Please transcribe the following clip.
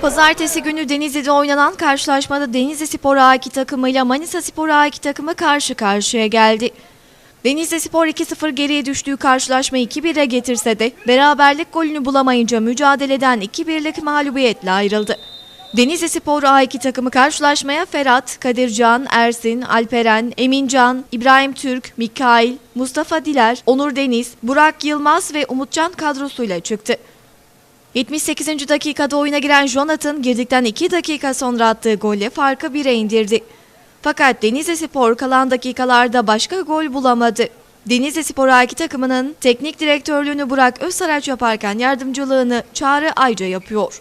Pazartesi günü Denizli'de oynanan karşılaşmada Denizli Spor A2 takımıyla Manisa Spor A2 takımı karşı karşıya geldi. Denizli Spor 2-0 geriye düştüğü karşılaşmayı 2-1'e getirse de beraberlik golünü bulamayınca mücadeleden 2-1'lik mağlubiyetle ayrıldı. Denizli Spor A2 takımı karşılaşmaya Ferhat, Kadircan, Ersin, Alperen, Emincan, İbrahim Türk, Mikail, Mustafa Diler, Onur Deniz, Burak Yılmaz ve Umutcan kadrosuyla çıktı. 78. dakikada oyuna giren Jonathan girdikten 2 dakika sonra attığı golle farkı 1'e indirdi. Fakat Denizli Spor kalan dakikalarda başka gol bulamadı. Denizli Spor A2 takımının teknik direktörlüğünü Burak Özsaraç yaparken yardımcılığını Çağrı Ayca yapıyor.